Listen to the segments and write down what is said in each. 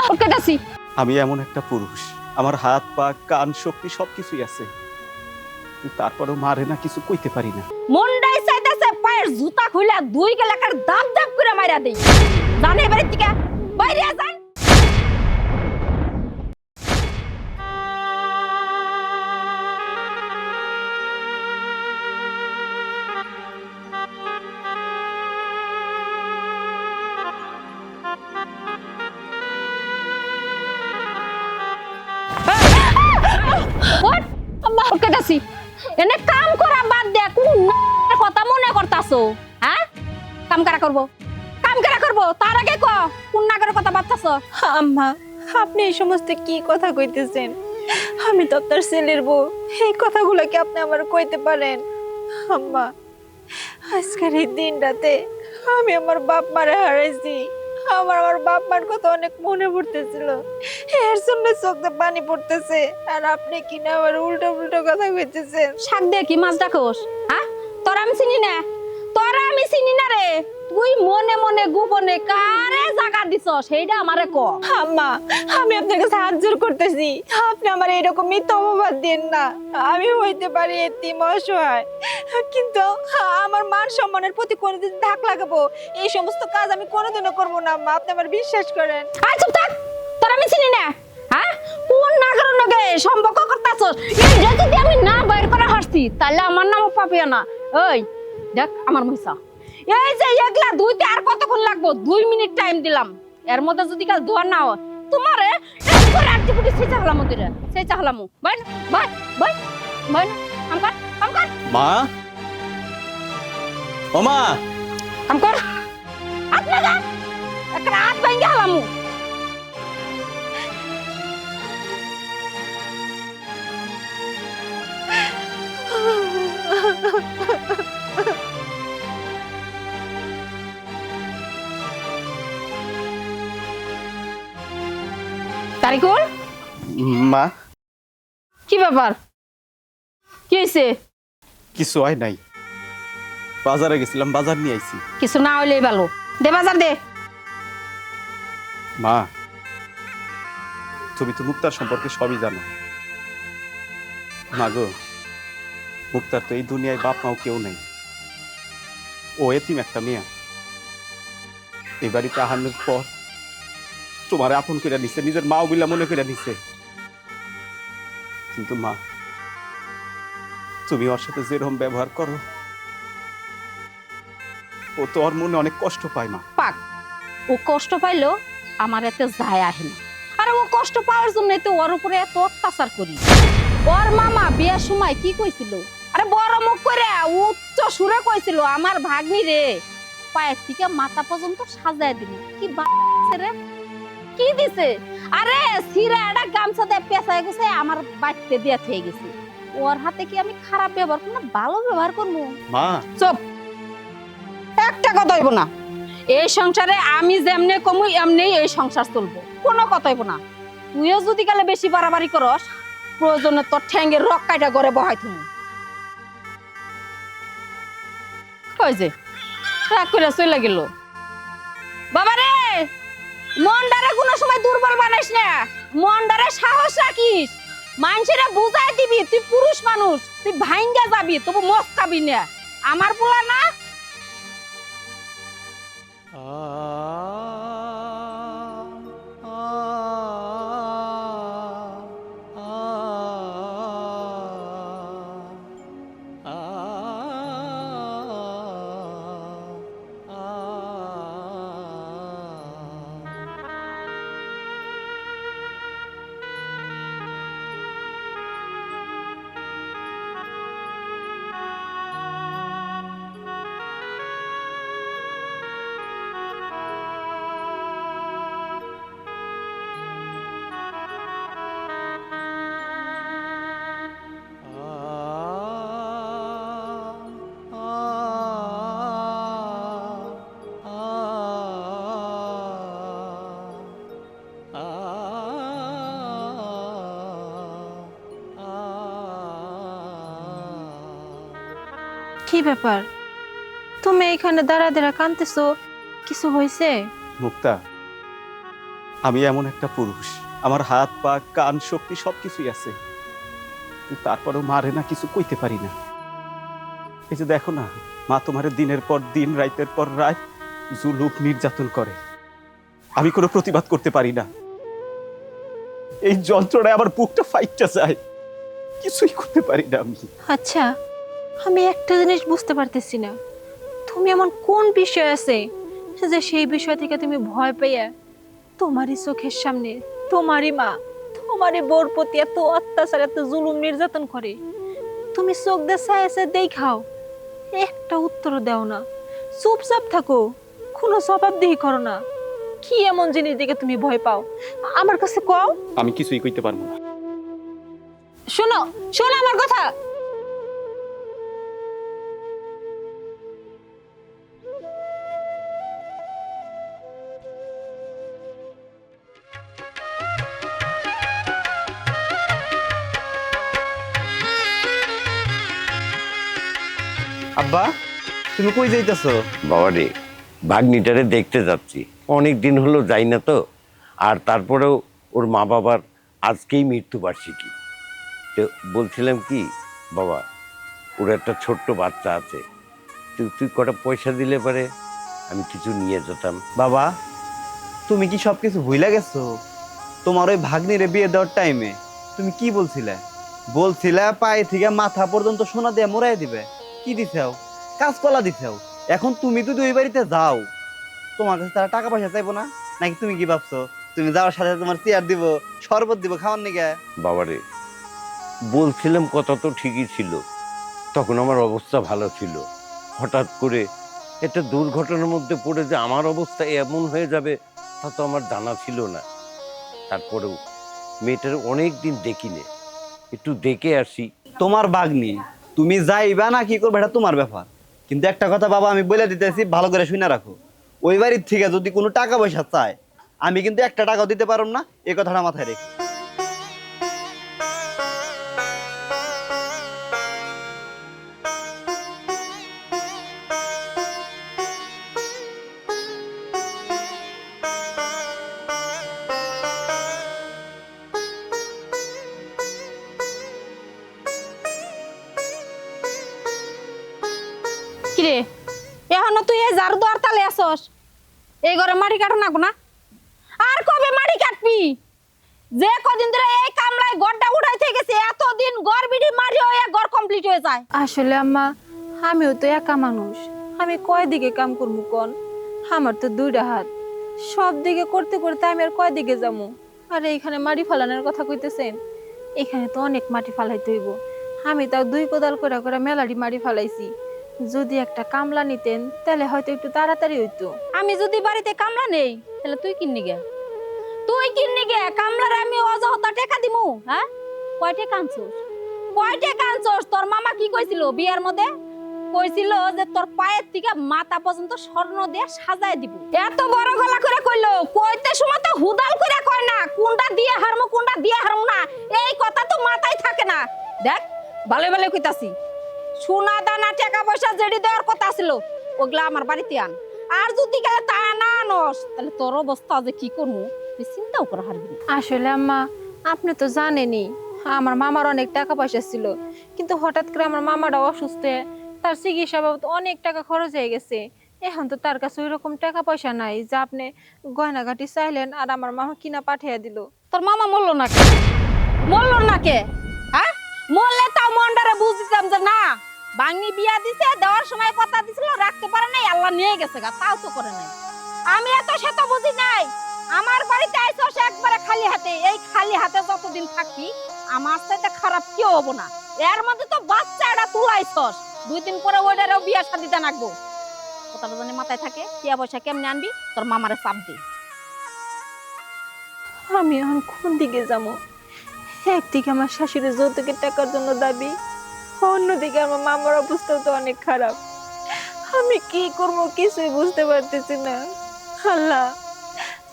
আম্মা কেটাছি আমি এমন একটা পুরুষ। আমার হাত পা কান শক্তি সবকিছুই আছে। তারপরেও মারে না কিছু কইতে পারি না। মন্ডাই চাইতেছে পায়ের জুতা খুলে দুই গেলাকার দাম দাম করে মাইরা দেই। জানে এবারে থেকে বাইরে যান এনে কাম করা বাদ দে কোন কথা মনে করতাছো হ্যাঁ কাম করা করব? কাম করা করব? তার আগে ক, কোন নাগরের কথা বার্তাছো আম্মা, আপনি এই সমস্ত কি কথা কইতেছেন? আমি তো আপনার ছেলের বউ, এই কথাগুলো কি আপনি আমার কইতে পারেন? আম্মা, আজকের এই দিনটাতে আমি আমার বাপ মারে হারাইছি। আমার আমার বাপ মার কথা অনেক মনে পড়তেছিল। এর জন্য চোখে পানি পড়তেছে। আর আপনি কিনা আমার উল্টো উল্টো কথা কইতেছেন। শাক কি মাছ ডাকোস? হ্যাঁ? তোর আমি চিনি না। তোর আমি চিনি না রে। তুই মনে মনে গোপনে কারে জায়গা দিছ সেইটা আমারে ক। আম্মা আমি আপনার কাছে হাত করতেছি। আপনি আমার এরকম মিথ্যা অপবাদ দিন না। আমি হইতে পারি এতিম অসহায়। কিন্তু আমার মান সম্মানের প্রতি কোনোদিন ধাক লাগাবো। এই সমস্ত কাজ আমি কোনোদিনও করব না আম্মা। আপনি আমার বিশ্বাস করেন। আর চুপ থাক। তোর আমি চিনি না হ্যাঁ? কোন নাগরের লগে সম্পর্ক করতাছ এই যদি আমি না বাইর করা হাসছি তাহলে আমার নামও পাবি না। ওই দেখ আমার মহিষা। এই যে একলা দুইতে আর কতক্ষণ লাগবো? দুই মিনিট টাইম দিলাম। এর মধ্যে যদি কাল দোয়ার না হয় তোমারে অ্যাক্টিভিটি সেই চাহলাম ওদের সেই চাহলাম বাই বাই বাই বাই কাম কর মা? ও মা? কাম কর। হাত লাগা একটা মা। কি ব্যাপার? কি হয়েছে কিছু হয় নাই। বাজারে গেছিলাম বাজার নিয়ে আইছি। কিছু না হইলেই ভালো। দে বাজার দে। মা তুমি তো মুক্তার সম্পর্কে সবই জানো। মা গো মুক্তার তো এই দুনিয়ায় বাপ মাও কেউ নেই। ও এতিম একটা মেয়ে। এই বাড়িতে আহানোর পর তোমার আপন করে নিছে নিজের মাও বিলা মনে করে নিছে কিন্তু মা, তুমি ওর সাথে যেরকম ব্যবহার করো, ও তো ওর মনে অনেক কষ্ট পায় মা। পাক, ও কষ্ট পাইলো, আমার এতে যায় আহে না। ও কষ্ট পাওয়ার জন্য তো ওর উপরে এত অত্যাচার করি। মামা বিয়ের সময় কি কইছিল? আরে বড় মুখ করে উচ্চ সুরে কইছিল, আমার ভাগ্নি রে, পায়ের থেকে মাথা পর্যন্ত সাজায় দিল কি রে? কি দিছে? আরে সিরা একটা গামছা দিয়ে পেঁচায় গেছে আমার বাড়িতে দিয়ে থেকে গেছে। ওর হাতে কি আমি খারাপ ব্যবহার করব না ভালো ব্যবহার করব? মা। চুপ। একটা কথা হইব না। এই সংসারে আমি যেমনে কমু এমনি এই সংসার চলবো। কোনো কথা হইব না। তুইও যদি কালে বেশি বাড়াবাড়ি করস প্রয়োজনে তোর ঠ্যাঙ্গে রক কাইটা করে বহাই তুমি কই যে? রাগ করে চলে গেল। বাবা রে মনটারে কোনো সময় দুর্বল বানাইস না। মন্ডারে সাহস রাখিস। মানুষেরা বুঝাই দিবি, তুই পুরুষ মানুষ, তুই ভাইঙ্গা যাবি, তবু মস খাবি না। আমার পোলা না? কি ব্যাপার? তুমি এইখানে দাঁড়া দাঁড়া কানতেছো কিছু হয়েছে? মুক্তা আমি এমন একটা পুরুষ। আমার হাত পা কান শক্তি সবকিছুই আছে। তারপরেও মারে না কিছু কইতে পারি না। এই যে দেখো না মা তোমার দিনের পর দিন রাইতের পর রাত জুলুক নির্যাতন করে। আমি কোনো প্রতিবাদ করতে পারি না। এই যন্ত্রণায় আমার বুকটা ফাইটটা যায়। কিছুই করতে পারি না আমি। আচ্ছা আমি একটা জিনিস বুঝতে পারতেছি না। তুমি এমন কোন বিষয় আছে যে সেই বিষয় থেকে তুমি ভয় পেয়ে তোমারই চোখের সামনে তোমারই মা তোমারই বোর প্রতি এত অত্যাচার এত জুলুম নির্যাতন করে? তুমি চোখ দিয়ে চায় আছে দেখাও। একটা উত্তর দাও না। চুপচাপ থাকো। কোনো জবাবদিহি করো না। কি এমন জিনিস দেখে তুমি ভয় পাও? আমার কাছে কও। আমি কিছুই কইতে পারব না। শোনো শোনো আমার কথা। আব্বা তুমি কই যাইতেছো? বাবারে ভাগ্নিটারে দেখতে যাচ্ছি। অনেক দিন হলো যাই না তো আর তারপরেও ওর মা বাবার আজকেই মৃত্যুবার্ষিকী তো বলছিলাম কি বাবা ওর একটা ছোট্ট বাচ্চা আছে। তুই তুই কটা পয়সা দিলে পারে আমি কিছু নিয়ে যেতাম। বাবা তুমি কি সবকিছু ভুলে গেছো? তোমার ওই ভাগ্নিরে বিয়ে দেওয়ার টাইমে তুমি কি বলছিলে? বলছিলে পায়ে থেকে মাথা পর্যন্ত সোনা দিয়ে মোড়াই দিবে। কি দিছাও? কাঁচকলা দিছাও। এখন তুমি তো দুই বাড়িতে যাও তোমার কাছে তারা টাকা পয়সা চাইব না? নাকি তুমি কি ভাবছ? তুমি যাওয়ার সাথে সাথে তোমার চেয়ার দিব শরবত দিব খাওয়ার নিগে বাবারে বলছিলাম কথা তো ঠিকই ছিল। তখন আমার অবস্থা ভালো ছিল। হঠাৎ করে একটা দুর্ঘটনার মধ্যে পড়ে যে আমার অবস্থা এমন হয়ে যাবে তা তো আমার জানা ছিল না। তারপরেও মেয়েটার অনেক দিন দেখিনি। একটু দেখে আসি। তোমার বাগনি তুমি যাইবা না, কি করবে, এটা তোমার ব্যাপার। কিন্তু একটা কথা বাবা, আমি বলে দিতেছি, ভালো করে শুনে রাখো। ওই বাড়ির থেকে যদি কোনো টাকা পয়সা চায়, আমি কিন্তু একটা টাকাও দিতে পারব না, এ কথাটা মাথায় রেখে। কাটবি। যে কদিন ধরে এই কামলায় গড়টা উঠাইতে গেছে এতদিন গড় বিড়ি মারি হয়ে গড় কমপ্লিট হয়ে যায়। আসলে আম্মা আমিও তো একা মানুষ। আমি কয় দিকে কাম করব কোন? আমার তো দুইটা হাত। সব দিকে করতে করতে আমি আর কয় দিকে যাব আর এইখানে মাটি ফালানোর কথা কইতেছেন। এখানে তো অনেক মাটি ফালাইতে হইব। আমি তাও দুই কোদাল করে করে মেলাডি মাটি ফালাইছি। যদি একটা কামলা নিতেন তাহলে হয়তো একটু তাড়াতাড়ি হইতো। আমি যদি বাড়িতে কামলা নেই তাহলে তুই কিননি গে? তুই কিননি গে? কামলার আমি অযথা টাকা দিমু হ্যাঁ? কয় টাকা আনছোস? কয় টাকা তোর মামা কি কইছিল বিয়ার মধ্যে? কইছিল যে তোর পায়ের থেকে মাথা পর্যন্ত স্বর্ণ দিয়ে সাজায় দিব। এত বড় গলা করে কইলো, কইতে সময় তো হুদাল করে কয় না, কোনটা দিয়ে হারমু, কোনটা দিয়ে হারমু না, এই কথা তো মাথায় থাকে না। দেখ ভালো ভালো কইতাছি। সোনা দানা, টাকা পয়সা যেটি দেওয়ার কথা ছিল, ওগুলা আমার বাড়িতে আন। আর যদি গেলে তা না আনস, তাহলে তোর অবস্থা যে কি করব তুই চিন্তাও করা হারবি আসলে আম্মা আপনি তো জানেনই আমার মামার অনেক টাকা পয়সা ছিল। কিন্তু হঠাৎ করে আমার মামাটা অসুস্থ তার চিকিৎসা বাবদ অনেক টাকা খরচ হয়ে গেছে। এখন তো তার কাছে ওই রকম টাকা পয়সা নাই যে আপনি গয়নাগাটি চাইলেন আর আমার মামা কিনা পাঠিয়ে দিল। তোর মামা মরলো না কে মরলো না কে? হ্যাঁ? মরলে তাও মন্ডারে বুঝ দিতাম যে না বাঙনি বিয়া দিছে দেওয়ার সময় কথা দিছিল রাখতে পারে নাই আল্লাহ নিয়ে গেছে গা তাও তো করে নাই। আমি এত সে তো বুঝি নাই আমার বাড়িতে আইসস একবারে খালি হাতে। এই খালি হাতে যতদিন থাকবি আমার সাথে খারাপ কেউ হব না? এর মধ্যে তো বাচ্চাটা তুলাইছস দুই দিন পরে ওইটারও বিয়া শাদিতে নাকবো কথাটা জানি মাথায় থাকে? টিয়া পয়সা কেমনে আনবি? তোর মামারে চাপ দি। আমি এখন কোন দিকে যাব? একদিকে আমার শাশুড়ি যৌতুকের টাকার জন্য দাবি, অন্যদিকে আমার মামার অবস্থাও তো অনেক খারাপ। আমি কি করব কিছুই বুঝতে পারতেছি না। আল্লাহ।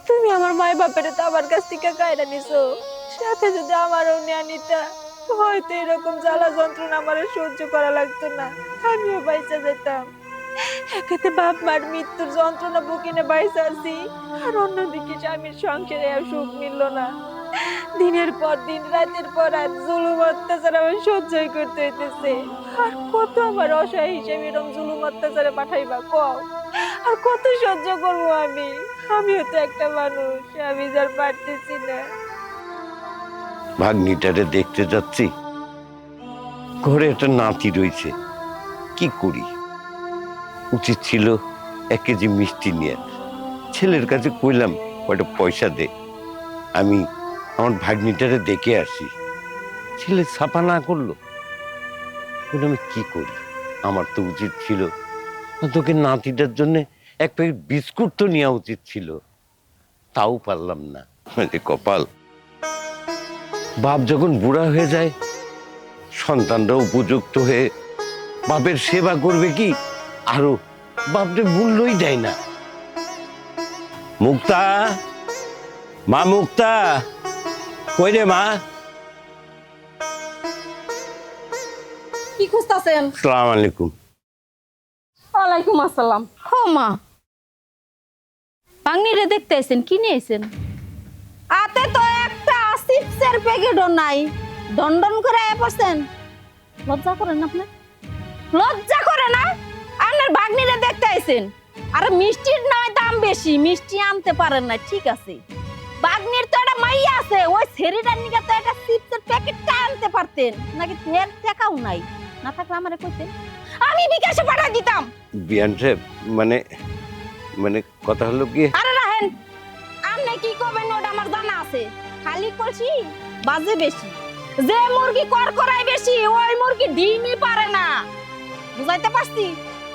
তুমি আমার মায় বাপের তো আমার কাছ থেকে কায়রা নিছো। সাথে যদি আমারও নেয়া নিতা, হয়তো এরকম জ্বালা যন্ত্রণা আমার সহ্য করা লাগতো না। আমিও বাইচা যেতাম। একাতে বাপ মার মৃত্যুর যন্ত্রণা বুকিনে বাইচা আছি, আর অন্যদিকে স্বামীর সংসারে সুখ মিলল না। দিনের পর দিন, রাতের পর রাত জুলুম অত্যাচার আমার সহ্যই করতে হইতেছে। আর কত আমার অসহায় হিসেবে এরকম জুলুম অত্যাচারে পাঠাইবা, কও? আর কত সহ্য করব আমি? আমিও তো একটা মানুষ, আমি যার পারতেছি না। ভাগ্নিটারে দেখতে যাচ্ছি। ঘরে একটা নাতি রয়েছে কি করি? উচিত ছিল এক কেজি মিষ্টি নিয়ে ছেলের কাছে কইলাম, কয়টা পয়সা দে। আমি আমার ভাগ্নিটারে দেখে আসি। ছেলে ছাপা না করল। আমি কি করি? আমার তো উচিত ছিল তোকে নাতিটার জন্য এক প্যাকেট বিস্কুট তো নেওয়া উচিত ছিল। তাও পারলাম না। কপাল। বাপ যখন বুড়া হয়ে যায় সন্তানরা উপযুক্ত হয়ে বাপের সেবা করবে কি? আরও বাপরে মূল্যই দেয় না। মুক্তা মা মুক্তা! কই রে মা? কি খুঁজতেছেন? সালাম আলাইকুম। ওয়ালাইকুম আসসালাম। হো মা। দেখতে আইছেন কি নিয়ে আইছেন? আতে তো একটা চিপসের প্যাকেটও নাই। দণ্ডন করে আয় পড়ছেন। লজ্জা করেন আপনি? লজ্জা করে না আপনার বাগনিরে দেখতে আইছেন। আর মিষ্টির নয় দাম বেশি। মিষ্টি আনতে পারেন না ঠিক আছে। বাগনির তো একটা মাইয়া আছে ওই ছেড়িটার নিকে তো একটা চিপসের প্যাকেটটা আনতে পারতেন। নাকি তেল টাকাও নাই? না থাকলে আমারে কইতেন। আমি বিকাশে পাঠিয়ে দিতাম। বিয়ান সাহেব মানে মানে কথা হলো কি? আরে রাহেন আপনি কি করবেন ওটা আমার জানা আছে। খালি করছি বাজে বেশি। যে মুরগি কর করাই বেশি ওই মুরগি ডিমই পারে না। বুঝাইতে পারছি?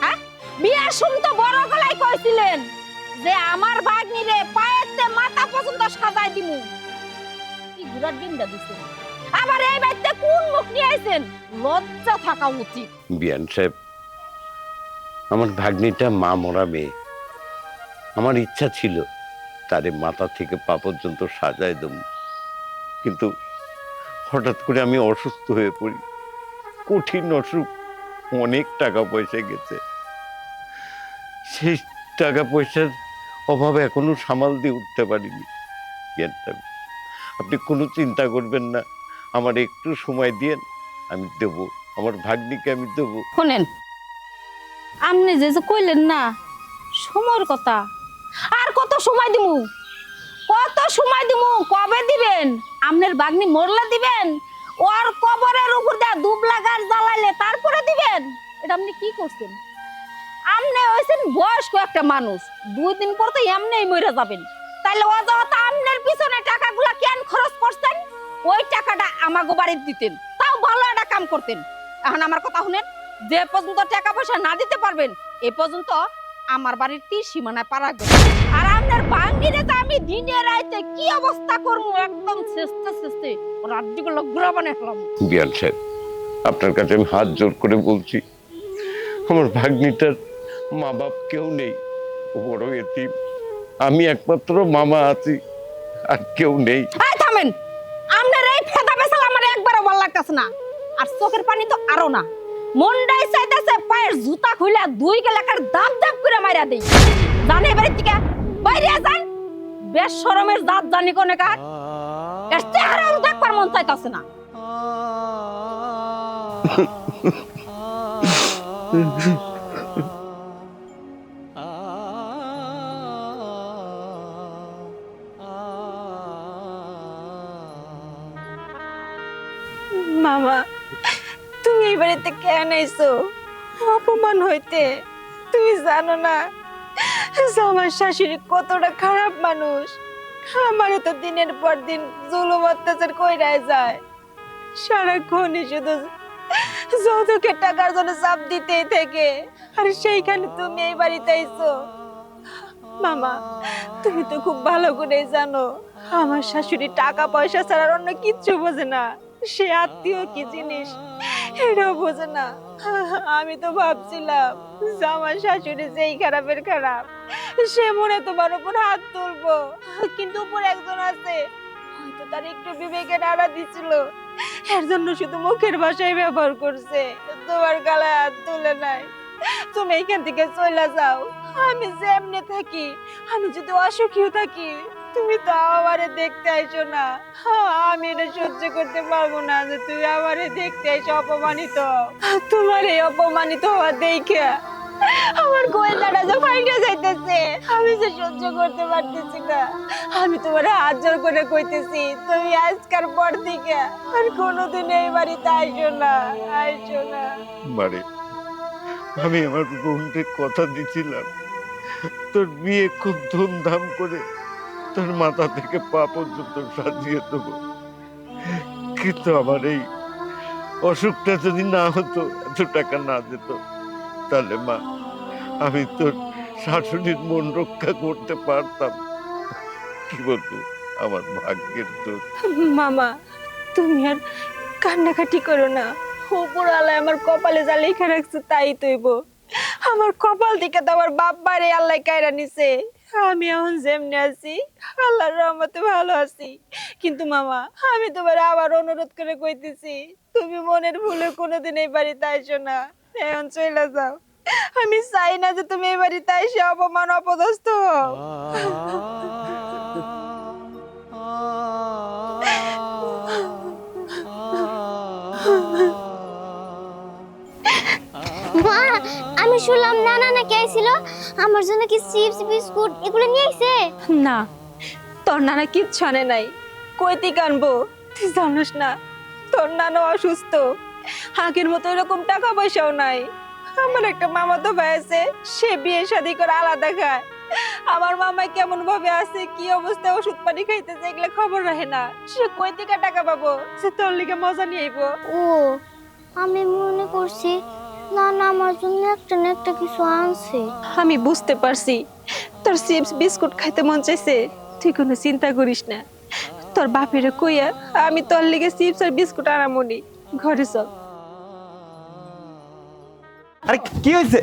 হ্যাঁ? বিয়ার শুন তো বড় গলায় কইছিলেন। যে আমার ভাগ্নিরে পায়েতে মাথা পর্যন্ত সাজাই দিমু। কি ঘুরার ডিমটা দিছেন আবার এই বাড়িতে কোন মুখ নিয়ে আইছেন? লজ্জা থাকা উচিত। বিয়ান সাহেব, আমার ভাগ্নিটা মা মরা মেয়ে। আমার ইচ্ছা ছিল তারে মাথা থেকে পা পর্যন্ত সাজায় দেব। কিন্তু হঠাৎ করে আমি অসুস্থ হয়ে পড়ি। কঠিন অসুখ, অনেক টাকা পয়সা গেছে। সেই টাকা পয়সার অভাবে এখনও সামাল দিয়ে উঠতে পারিনি সাহেব আপনি কোনো চিন্তা করবেন না, আমার একটু সময় দিয়েন, আমি দেব। আমার ভাগ্নিকে আমি দেবো। শোনেন, আপনি যে যে কইলেন না, সময়ের কথা। আর কত সময় দিমু? কত সময় দিমু? কবে দিবেন? আপনার বাগনি মরলে দিবেন? ওর কবরের উপর দিয়ে দুবলা গাছ জ্বালাইলে তারপরে দিবেন? এটা আপনি কি করছেন? আপনি হয়েছেন বয়স্ক একটা মানুষ। দুই দিন পর তো এমনিই মরে যাবেন। তাইলে অযথা আপনার পিছনে টাকাগুলা কেন খরচ করছেন? ওই টাকাটা আমাকে বাড়িতে দিতেন। তাও ভালো একটা কাম করতেন। এখন আমার কথা শুনেন, যে পর্যন্ত টাকা পয়সা না দিতে পারবেন, এ পর্যন্ত আমার বাড়ির তীর সীমানায় পারা গেছে আর আপনার বাঙ্গিরে তো আমি দিনে রাইতে কি অবস্থা করব একদম শেষতে শেষতে রাজ্যগুলো গ্রহণে হলাম বিয়ান সাহেব, আপনার কাছে আমি হাত জোর করে বলছি, আমার ভাগ্নিটার মা বাপ কেউ নেই ও বড় এতিম। আমি একমাত্র মামা আছি আর কেউ নেই। থামেন! আপনার এই ফেদা বেসাল আমার একবারও ভালো লাগতেছে না। আর চোখের পানি তো আরও না। মন্ডাই চাইতেছে পায়ের জুতা খুলে দুই গেলাকার দাঁত দাঁত করে মাইরা দেই। জানে বাড়ির থেকে বাইরে যান বেশ শরমের দাঁত জানি কোনে কার। এর চেহারাও দেখবার মন চাইতেছে না। মামা, তুমি এই বাড়িতে কেন এসো? অপমান হইতে, তুমি জানো না, আমার শাশুড়ি কতটা খারাপ মানুষ। আমারও তো দিনের পর দিন জুলুম অত্যাচার কইরাই যায়। সারাক্ষণই শুধু যৌতুকের টাকার জন্য চাপ দিতেই থেকে। আর সেইখানে তুমি এই বাড়িতে আইছো মামা, তুমি তো খুব ভালো করে জানো, আমার শাশুড়ি টাকা পয়সা ছাড়া আর অন্য কিচ্ছু বোঝে না। সে আত্মীয় কি জিনিস? এটা বোঝে না। আমি তো ভাবছিলাম আমার শাশুড়ি যেই খারাপের খারাপ, সে মনে তোমার উপর হাত তুলবো। কিন্তু উপর একজন আছে, হয়তো তার একটু বিবেকে নাড়া দিছিল। এর জন্য শুধু মুখের ভাষায় ব্যবহার করছে। তোমার গালায় হাত তুলে নাই। তুমি এখান থেকে চলে যাও। আমি যেমনে থাকি, আমি যদি অসুখীও থাকি তুমি তো আমারে দেখতে আইছো না। হ্যাঁ, আমি এটা সহ্য করতে পারব না যে তুমি আমারে দেখতে আইছো অপমানিত। তোমার এই অপমানিত হওয়া দেখে আমার গোয়েন্দাটা যে ফাইটে যাইতেছে আমি যে সহ্য করতে পারতেছি না। আমি তোমার হাত জোর করে কইতেছি তুমি আজকার পর থেকে আর কোনোদিন এই বাড়িতে আইসো না আইসো না। মারে আমি আমার বোনকে কথা দিছিলাম। তোর বিয়ে খুব ধুমধাম করে তোর মাথা থেকে পা পর্যন্ত সাজিয়ে দেবো। কিন্তু আমার এই অসুখটা যদি না হতো, এত টাকা না যেত তাহলে মা, আমি তোর শাশুড়ির মন রক্ষা করতে পারতাম। কি বলতো আমার ভাগ্যের তোর মামা, তুমি আর কান্নাকাটি করো না। আল্লাহ আমার কপালে যা লেখা রাখছে তাই তৈব। আমার কপাল থেকে তো আমার বাপ বাড়ি আল্লাহ কায়রা নিছে। আমি এখন যেমনি আছি, আল্লাহর রহমতে ভালো আছি। কিন্তু মামা, আমি তোমার আবার অনুরোধ করে কইতেছি, তুমি মনের ভুলে কোনোদিন এই বাড়িতে আইসো না। এখন চলে যাও। আমি চাই না যে তুমি এই বাড়িতে আইসে অপমান, অপদস্থ হও। শুনলাম নানা নাকি আইছিল আমার জন্য কি চিপস বিস্কুট এগুলো নিয়ে আইছে? না তোর নানা কিচ্ছু আনে নাই। কইতে কানবো তুই জানিস না তোর নানা অসুস্থ। আগের মতো এরকম টাকা পয়সাও নাই। আমার একটা মামা তো ভাই আছে সে বিয়ে শাদি করে আলাদা খায়। আমার মামা কেমন ভাবে আছে কি অবস্থায় ওষুধ পানি খাইতেছে এগুলো খবর রাখে না। সে কই থেকে টাকা পাবো? সে তোর লিগে মজা নিয়ে আইবো। ও আমি মনে করছি নানা আমার জন্য একটা না একটা কিছু আনছে। আমি বুঝতে পারছি। তোর চিপস বিস্কুট খাইতে মন চাইছে। তুই কোনো চিন্তা করিস না। তোর বাপের কইয়া আমি তোর লিগে চিপস আর বিস্কুট আনামনি। ঘরে চল। আরে কি হয়েছে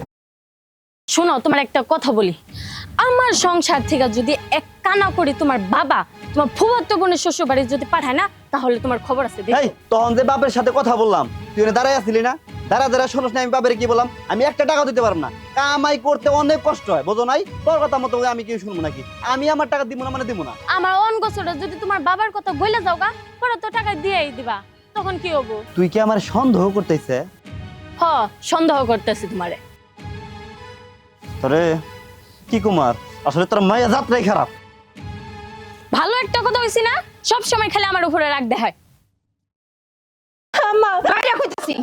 শোনো তোমার একটা কথা বলি। আমার সংসার থেকে যদি এক কানা করে তোমার বাবা তোমার ফুবত্ত বোনের শ্বশুর বাড়ি যদি পাঠায় না তাহলে তোমার খবর আছে তখন যে বাপের সাথে কথা বললাম তুই দাঁড়াই আসলি না? দাঁড়া দাঁড়া শোনস না আমি বাপের কি বললাম? আমি একটা টাকা দিতে পারব না। কামাই করতে অনেক কষ্ট হয় বোঝো নাই? তোর কথা মতো আমি কি শুনব নাকি? আমি আমার টাকা দিব না মানে দিব না। আমার অন গোছরটা যদি তোমার বাবার কথা গইলে যাও গা পরে তো টাকা দিয়েই দিবা। তখন কি হব? তুই কি আমার সন্দেহ করতেছে? হ সন্দেহ করতেছি তোমারে। তোরে কি কুমার? আসলে তোর মায়া যাত্রাই খারাপ। ভালো একটা কথা হইছি না সব সময় খালি আমার উপরে রাগ দেখায়। আম্মা বাইরে কইতাছি।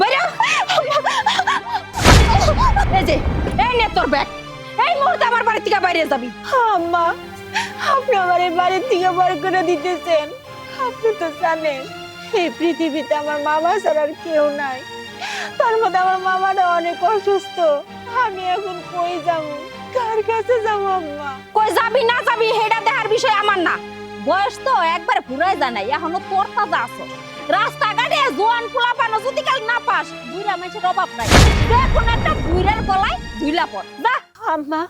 বাইরে। এই যে এই নে তোর ব্যাগ। এই মুহূর্তে আমার বাড়ি থেকে বাইরে যাবি। আম্মা আপনি আমার এই বাড়ির থেকে বার করে দিতেছেন। আপনি তো জানেন এই পৃথিবীতে আমার মামা ছাড়া আর কেউ নাই। তার মধ্যে আমার মামাটা অনেক অসুস্থ। আমি এখন কই যাব? কার কাছে যাব আম্মা? কই যাবি না যাবি হেডা দেখার বিষয় আমার না। বয়স তো একবার ঘুরাই জানাই এখনও তোর তাজা আছো। রাস্তাঘাটে জোয়ান পোলা পানো যদি কাল না পাস দুইরা মানুষের অভাব নাই। দেখুন একটা বুইরার গলায় দুইলা পর। যা। আম্মা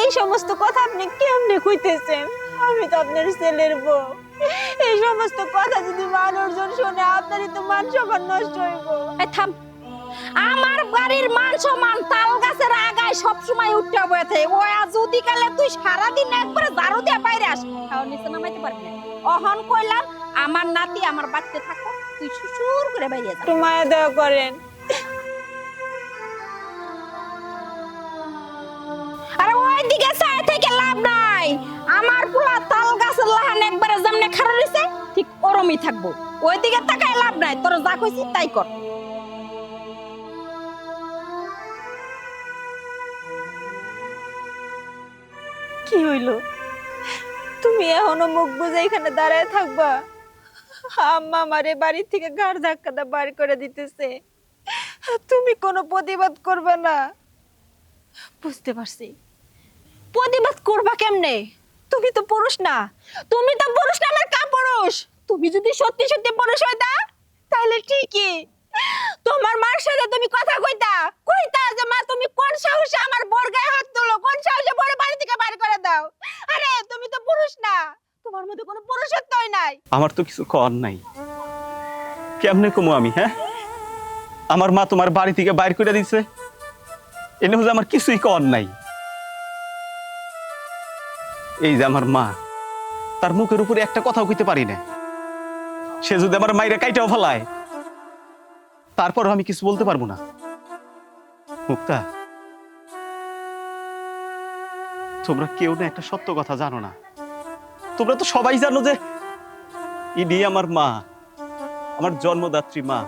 এই সমস্ত কথা আপনি কেমনে কইতেছেন? আমি তো আপনার ছেলের বউ। এই সমস্ত কথা যদি মানুষজন শুনে আপনারই তো মান সম্মান নষ্ট হইব। থাম। আমার বাড়ির মান সম্মান আগায় সব সময় উঠতে বয়েছে ও আজ যদি কালে তুই সারাদিন একবারে দারু দিয়ে বাইরে আস। নিচে নামাইতে পারবি না। অহন কইলাম আমার নাতি আমার থাকো তুই সুসুর করে বাইরে যা। একটু মায়া করেন। আরে ওই দিকে চাই থেকে লাভ নাই। আমার পোলা তাল গাছের লাহান একবারে যেমনে খাড়া রইছে ঠিক ওরমই থাকব। ওই দিকে তাকায় লাভ নাই তোর যা কইছি তাই কর। কি হইল? তুমি এখনও মুখ বুঝে এখানে দাঁড়ায় থাকবা? আম্মা আমারে বাড়ি থেকে ঘাড় ধাক্কা দা বার করে দিতেছে। তুমি কোনো প্রতিবাদ করবে না। বুঝতে পারছি। প্রতিবাদ করবা কেমনে? তুমি তো পুরুষ না। তুমি তো পুরুষ না, আমার কা পুরুষ তুমি যদি সত্যি সত্যি পুরুষ হইতা, তাহলে ঠিকই। তোমার মার সাথে তুমি কথা কইতা। কইতা যে, মা, তুমি কোন সাহসে আমার বোর গায়ে হাত তুলো? কোন সাহসে বড় বাড়ি থেকে বাইর করে দাও? আরে, তুমি তো পুরুষ না। তোমার মধ্যে কোনো পুরুষত্বই নাই। আমার তো কিছু কর নাই। কেমনে কমু আমি হ্যাঁ? আমার মা তোমার বাড়ি থেকে বাইর করে দিছে। এনে হচ্ছে আমার কিছুই কর নাই। এই যে আমার মা, তার মুখের উপরে একটা কথাও কইতে পারি না। সে যদি আমার মাইরে কাইটাও ফেলায় তারপরও আমি কিছু বলতে পারব না। মুক্তা, তোমরা কেউ না একটা সত্য কথা জানো না। তোমরা তো সবাই জানো যে ইনি আমার মা, আমার জন্মদাত্রী মা।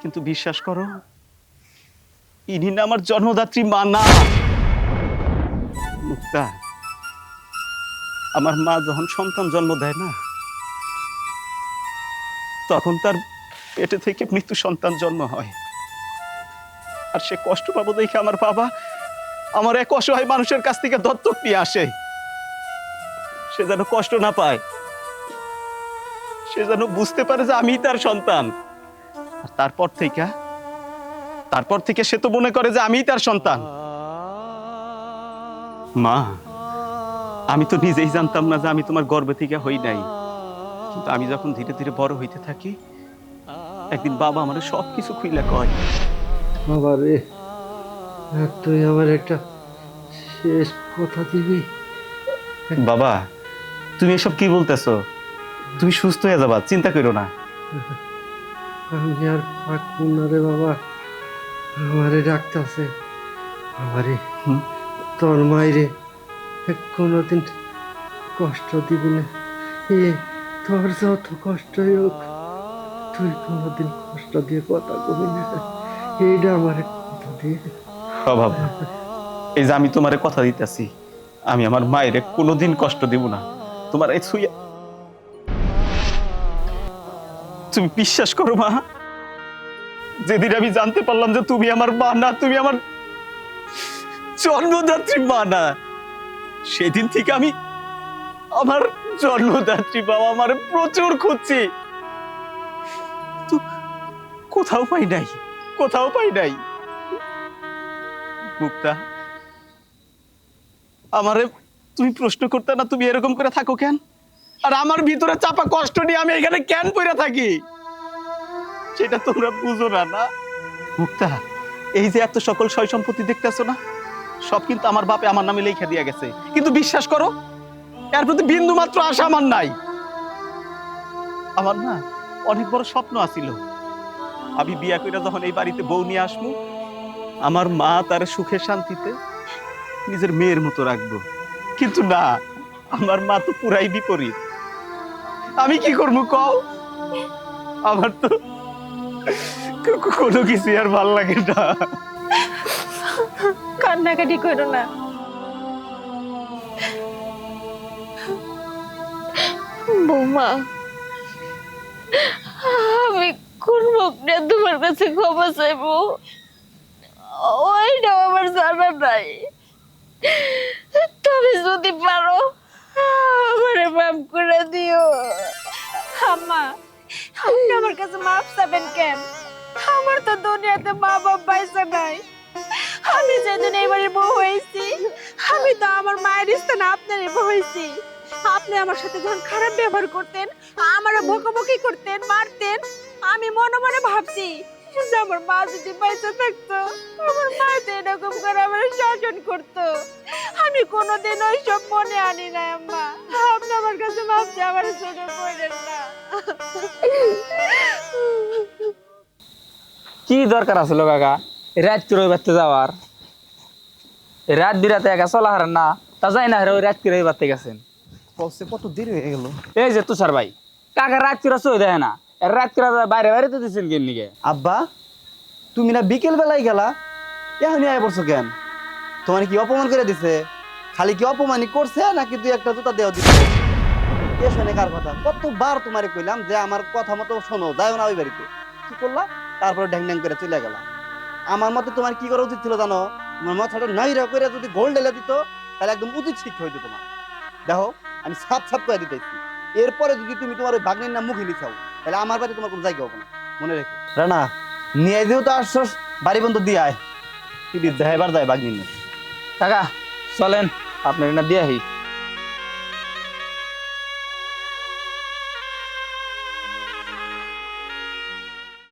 কিন্তু বিশ্বাস করো, ইনি না আমার জন্মদাত্রী মা না। মুক্তা, আমার মা যখন সন্তান জন্ম দেয় না, তখন তার পেটে থেকে মৃত্যু সন্তান জন্ম হয়। আর সে কষ্ট পাবো দেখে আমার বাবা আমার এক অসহায় মানুষের কাছ থেকে দত্তক নিয়ে আসে। সে যেন কষ্ট না পায়। সে যেন বুঝতে পারে যে আমি তার সন্তান। আর তারপর থেকে তারপর থেকে সে তো মনে করে যে আমিই তার সন্তান। মা, আমি তো নিজেই জানতাম না যে আমি তোমার গর্বে থেকে হই নাই। কিন্তু আমি যখন ধীরে ধীরে বড় হইতে থাকি একদিন বাবা আমার সব কিছু খুইলা কয়। বাবা রে তুই আমার একটা শেষ কথা দিবি। বাবা তুমি এসব কি বলতেছো? তুমি সুস্থ হয়ে যাবা চিন্তা করো না। আমি আর পাকবো না রে বাবা। আমারে ডাকতেছে। আমারে? তোর মাইরে কোনোদিন কষ্ট দিবি না। এ তোর যত কষ্টই হোক। তুই কোনোদিন কষ্ট দিয়ে কথা কবি এইটা আমার বাবা। এই যে আমি তোমারে কথা দিতেছি, আমি আমার কোনোদিন কষ্ট না। তোমার এই তুমি বিশ্বাস করো মা, যেদিন আমি জানতে পারলাম যে তুমি আমার মা না, তুমি আমার জন্মদাত্রী মা না, সেদিন থেকে আমি আমার জন্মদাত্রী বাবা আমার প্রচুর খুঁজছি। কোথাও পাই নাই, কোথাও পাই নাই। মুক্তা, আমারে তুমি প্রশ্ন করতে না, তুমি এরকম করে থাকো কেন? আর আমার ভিতরে চাপা কষ্ট নিয়ে আমি এখানে কেন পড়ে থাকি? সেটা তোমরা বুঝো না না? মুক্তা, এই যে এত সকল সয় সম্পত্তি দেখতেছো না, সব কিন্তু আমার বাপে আমার নামে লেখা দিয়ে গেছে। কিন্তু বিশ্বাস করো, এর প্রতি বিন্দু মাত্র আশা আমার নাই। আমার না অনেক বড় স্বপ্ন আছিল। আমি বিয়া করে যখন এই বাড়িতে বউ নিয়ে আসব আমার মা তার সুখে শান্তিতে নিজের মেয়ের মতো রাখব। কিন্তু না, আমার মা তো পুরাই বিপরীত। আমি কি করব কও? আমার তো কোনো কিছু আর ভালো লাগে না। কান্নাকাটি করো না। বৌমা, আমি কোন মুখ নিয়ে তোমার কাছে ক্ষমা চাইব। ওইটাও আমার জানা নাই। তুমি যদি পারো, আমারে মাফ করে দিও। আম্মা, আপনি আমার কাছে মাফ চাবেন কেন? আমার তো দুনিয়াতে মা বাপ পাইছে নাই। আমি যেদিন এবারে বউ হয়েছি, আমি তো আমার মায়ের স্থানে আপনার বউ হয়েছি। আপনি আমার সাথে যখন খারাপ ব্যবহার করতেন আমার বকাবকি করতেন, মারতেন আমি মনে মনে ভাবছি যে আমার মা যদি বেঁচে থাকতো আমার মা তো এরকম করে আমার শাসন করতো। আমি কোনোদিন ওই সব মনে আনি না আম্মা। আপনি আমার কাছে ভাবছি আমার না। কি দরকার আছিল কাকা? রাত করে বাড়তে যাওয়ার। রাত বিরাতে একা চলা হারেন না তা যাই না হারে ওই রাত করে বাড়তে গেছেন। কত দেরি হয়ে গেল। এই যে তুষার ভাই কাকা রাত করে চই দেয় না। রাত করে বাইরে বাইরে তো দিচ্ছেন কেন নিকে? আব্বা, তুমি না বিকেল বেলায় গেলা, এখনই আয় পড়ছো কেন? তোমার কি অপমান করে দিছে? খালি কি অপমানই করছে নাকি তুই একটা জুতা দেওয়া দিছে? এ শোনে কার কথা? কতবার তোমারে কইলাম যে আমার কথা মতো শোনো যাও না ওই বাড়িতে। কি করলা? তারপরে ঢ্যাং ঢ্যাং করে চলে গেলা। আমার মতে তোমার কি করা উচিত ছিল জানো? তোমার মাথাটা নাইরা করে যদি গোল ঢেলে দিত, তাহলে একদম উচিত শিক্ষা হইতো তোমার। দেখো, আমি সাপ সাপ করে দিতেছি। এরপরে যদি তুমি তোমার ওই ভাগ্নির নাম মুখে লিখাও তাহলে আমার বাড়ি তোমার কোনো জায়গা হবে না, মনে রেখো। রানা, নিয়ে দিও তো আসছস, বাড়ি বন্ধু দিয়ে আয়। কি বিদ্যা, এবার যায় নাম কাকা, চলেন, আপনার না দিয়ে আহি।